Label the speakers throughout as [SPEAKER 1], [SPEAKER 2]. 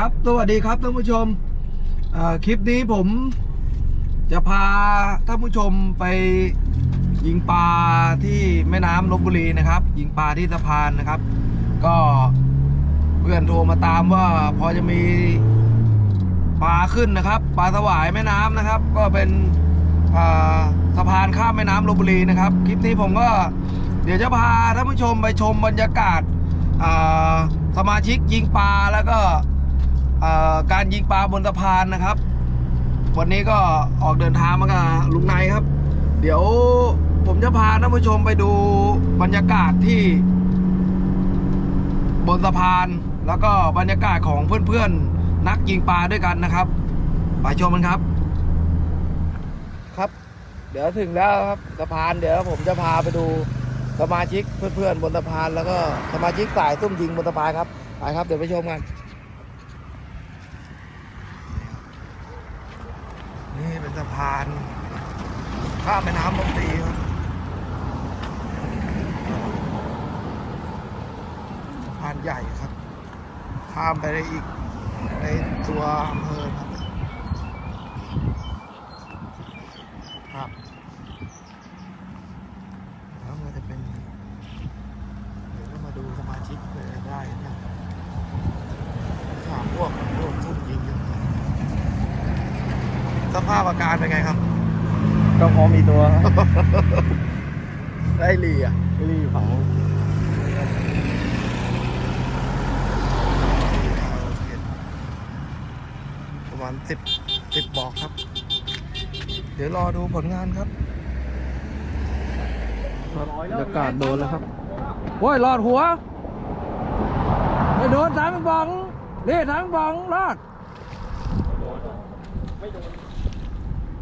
[SPEAKER 1] ครับสวัสดีครับท่านผู้ชมคลิปนี้ผมจะพาท่านผู้ชมไปยิงปลาที่แม่น้ำลบบุรีนะครับ ยิงปลาที่สะพานนะครับ ก็เพื่อนโทรมาตามว่าพอจะมีปลาขึ้นนะครับปลาสวายแม่น้ำนะครับ ก็เป็นสะพานข้ามแม่น้ำลบบุรีนะครับ คลิปนี้ผมก็เดี๋ยวจะพาท่านผู้ชมไปชมบรรยากาศสมาชิกยิงปลาแล้วก็ การยิงปลาบนสะพานนะครับ วันนี้ก็ออกเดินทางมากับลุงนายครับ เดี๋ยวผมจะพาท่านผู้ชมไปดูบรรยากาศที่ บนสะพานแล้วก็บรรยากาศของเพื่อนๆ นักยิงปลาด้วยกันนะครับไปชมกันครับ ครับ เดี๋ยวถึงแล้วครับสะพานเดี๋ยวผมจะพาไปดูสมาชิกเพื่อนๆบนสะพาน แล้วก็สมาชิกสายซุ่มยิงบนสะพานครับไปครับเดี๋ยวไปชมกัน นี่เป็นสะพาน ข้ามแม่น้ำลำตีครับสะพานใหญ่ครับ ข้ามไปได้อีกในตัวอำเภอครับครับแล้วมันจะเป็นเดี๋ยวเรามาดูสมาชิกเลยได้เนี่ยถามพวกพวกซุ่มยิงอยู่ สภาพอาการเป็นไงครับ
[SPEAKER 2] ก็พอมีตัว
[SPEAKER 1] ได้ลีอะ
[SPEAKER 2] ไม่รีบฝั่งนู้น
[SPEAKER 1] ประมาณสิบสิบบอกครับ เดี๋ยวรอดูผลงานครับ
[SPEAKER 2] บรรยากาศโดนแล้วครับ
[SPEAKER 1] โอ้ยรอดหัวไม่โดนสามบองเล่สามบองรอด ไม่
[SPEAKER 3] โดน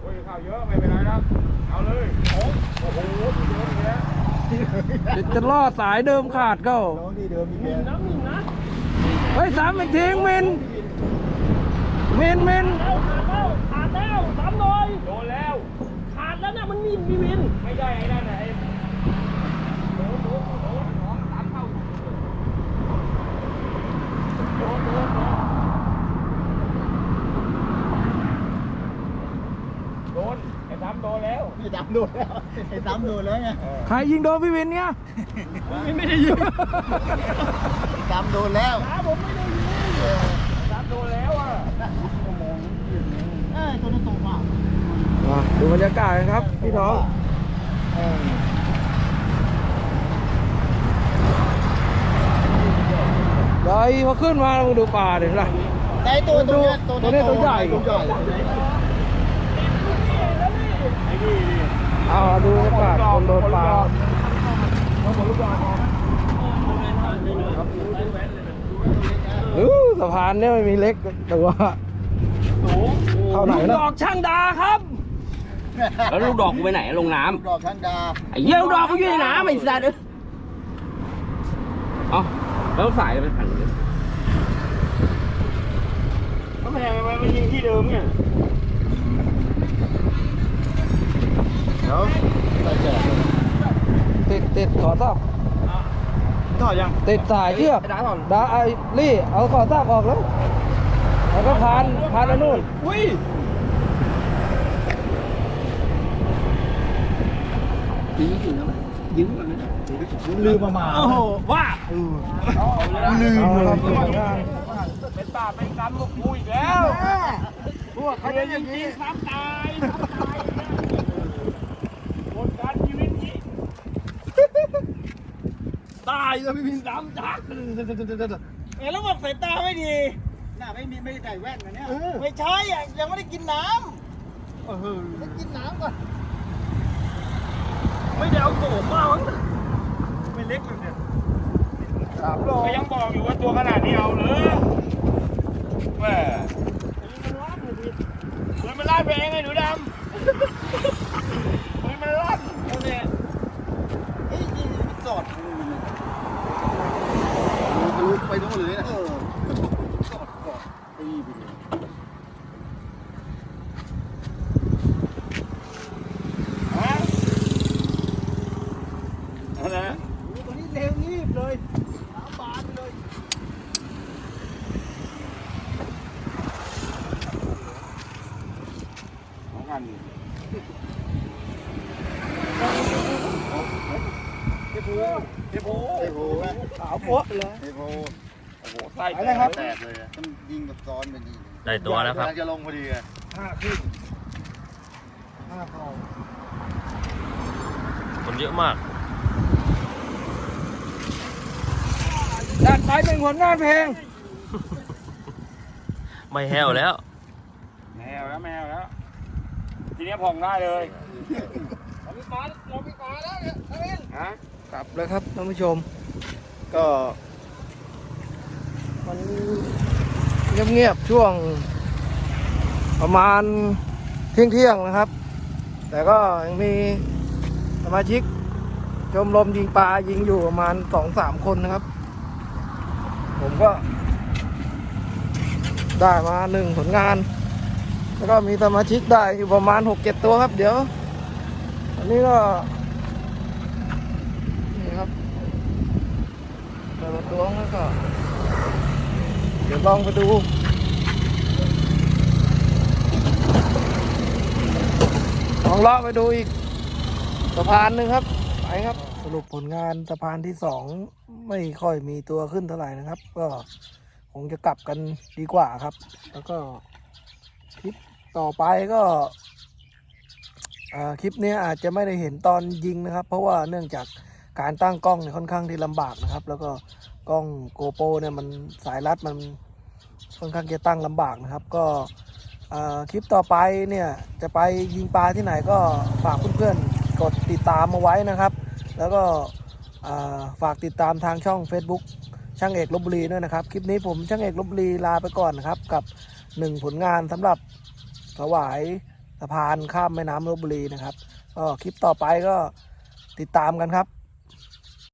[SPEAKER 3] โอ้ยข่าวเยอะไม่เป็นไรนะเอาเลยโอ้โอ้โหเยอะแยะ
[SPEAKER 1] จะจะรอสายเดิมขาดก็
[SPEAKER 2] น้องที่เดิมมีแก
[SPEAKER 3] น้ำหนึ่งนะ
[SPEAKER 1] เฮ้ยสามอีกทีมินมินมิน
[SPEAKER 3] แล้วขาดแล้วขาดแล้วสามหน่อยโดนแล้ว ขาดแล้วนะมันมีมีวิน ไม่ได้ไอ้นั่นไอ้โดนโดนโดนสองสามเท่าโดนโดนโดนโดนไอ้สามโดนแล้ว
[SPEAKER 2] ไอ้ ดำโดนแล้วไอ้ดำโดนแล้วไง
[SPEAKER 1] ใครยิงโดนพี่วินเนี่ย
[SPEAKER 3] ไม่ได้ยิง
[SPEAKER 2] ไอ้ดำโดนแล้ว
[SPEAKER 3] ขาผมไม่ได้ยิงสามโดนแล้วอะ
[SPEAKER 2] เอ้ยตัวนั้นตรงมาก
[SPEAKER 1] มาดูบรรยากาศกันครับ พี่น้อง
[SPEAKER 2] เออ
[SPEAKER 1] เดี๋ยวไอ้พอขึ้นมามึงดูป่าเดี๋ยวล่ะ
[SPEAKER 2] แต่ไอ้ตัวตัวเนี้ย
[SPEAKER 1] ตัวนี้ตัวใหญ่
[SPEAKER 2] ตัวใหญ่
[SPEAKER 1] เอาดูบรรยากาศคนโดนป่าอู้สะพานเนี่ยไม่มีเล็กแต่ว่าเท่าไหน
[SPEAKER 3] ลูก
[SPEAKER 1] นะ
[SPEAKER 3] ดอกช่างดาครับ
[SPEAKER 4] แล้วลูกดอกกูไปไหนลงน้
[SPEAKER 2] ดอกทันดาำ
[SPEAKER 4] ไอ้เหี้ยลูกดอกกูอยู่ในน้ำไอ้สัตว์เอ้ยเอ้าแล้วสายไปผ่านเลย
[SPEAKER 3] ทำไมมันมันยิงที่เดิมเนี่ย
[SPEAKER 2] เดี๋ยวใส่แจกเลย
[SPEAKER 1] ติดติดขอทราบ
[SPEAKER 3] ถอดยัง
[SPEAKER 1] ติดสายเชือก
[SPEAKER 4] ไอ้ดาก่อน
[SPEAKER 1] ดาไอ้ลี่เอาขอทราบออกแล้วแล้วก็พานพานไปนู่น
[SPEAKER 3] อุ้ย
[SPEAKER 4] ยืมถึงแล้วไหมยืมก่อนนะ
[SPEAKER 2] ลืมมามา
[SPEAKER 3] โอ้โหว่า
[SPEAKER 2] ลืม
[SPEAKER 1] เอา
[SPEAKER 2] เลย
[SPEAKER 1] ครับผลงาน
[SPEAKER 3] เป็นบาปเป็นกรรมลูกกูอีกแล้วพวกเขาจะยิงทีซ้ำตายซ้ำตายหมดการชีวิตนี้ตาย แล้วไม่มีซ้ำจักเอ้แล้วบอกสายตาไม่ดี
[SPEAKER 2] หน้าไม่มีไม่ได้ใส่แว่นนะเนี่ย
[SPEAKER 3] ไม่ใช่อะยังไม่ได้กินน้ำ
[SPEAKER 2] ไปกินน้ำก่อน
[SPEAKER 3] ไม่ได้เอาโสมมามั้งไม่เล็กเลยเนี่ย สามโลก็ยังบอกอยู่ว่าตัวขนาดนี้เอาเลย
[SPEAKER 2] ทั้งหมดเลยนะเออจนตีไเลี้เร็งีบเลยสาบาทไปเลย
[SPEAKER 3] สองพันเทปูเทปู
[SPEAKER 2] เทปู
[SPEAKER 1] ขาวโป๊ะเลย
[SPEAKER 3] เทปู ไส้
[SPEAKER 1] ไปเลยครับ
[SPEAKER 2] แตกเลยอะมันยิงแบบซ้อนเป็นนี่
[SPEAKER 5] ได้ตัวแล้วครับ
[SPEAKER 2] กำงจะลงพอดีไง
[SPEAKER 1] ห้าขึ้นห้าเขา
[SPEAKER 5] คนเยอะมาก
[SPEAKER 1] จัดไปเป็นผลงานเพลง
[SPEAKER 5] ไม่แห้วแล้ว
[SPEAKER 3] แมวแล้วแมวแล้ว ทีนี้ผ่องได้เลยฮะ
[SPEAKER 1] กลับแล้วครับท่านผู้ชม ก็ มันเงียบๆช่วง ประมาณเที่ยงๆนะครับ แต่ก็ยังมีสมาชิกชมรมยิงปลายิงอยู่ประมาณสองสามคนนะครับ ผมก็ ได้มาหนึ่งผลงาน แล้วก็มีสมาชิกได้อยู่ประมาณหกเจ็ดตัวครับ เดี๋ยวอันนี้ก็นี่ครับเปิดประตูแล้วก็ เดี๋ยวลองไปดูลองเลาะไปดูอีกสะพานหนึ่งครับไปครับ สรุปผลงานสะพานที่สองไม่ค่อยมีตัวขึ้นเท่าไหร่นะครับ ก็คงจะกลับกันดีกว่าครับ แล้วก็คลิปต่อไปก็คลิปนี้อาจจะไม่ได้เห็นตอนยิงนะครับ เพราะว่าเนื่องจากการตั้งกล้องเนี่ยค่อนข้างที่ลำบากนะครับ แล้วก็ กล้องโกโปรเนี่ยมันสายรัดมันค่อนข้างจะตั้งลำบากนะครับ ก็คลิปต่อไปเนี่ยจะไปยิงปลาที่ไหนก็ฝากเพื่อนๆกดติดตามมาไว้นะครับ แล้วก็ฝากติดตามทางช่อง Facebook ช่างเอกลบบุรีด้วยนะครับ คลิปนี้ผมช่างเอกลบบุรีลาไปก่อนนะครับ กับหนึ่งผลงานสำหรับถวายสะพานข้ามแม่น้ำลบบุรีนะครับก็คลิปต่อไปก็ติดตามกันครับ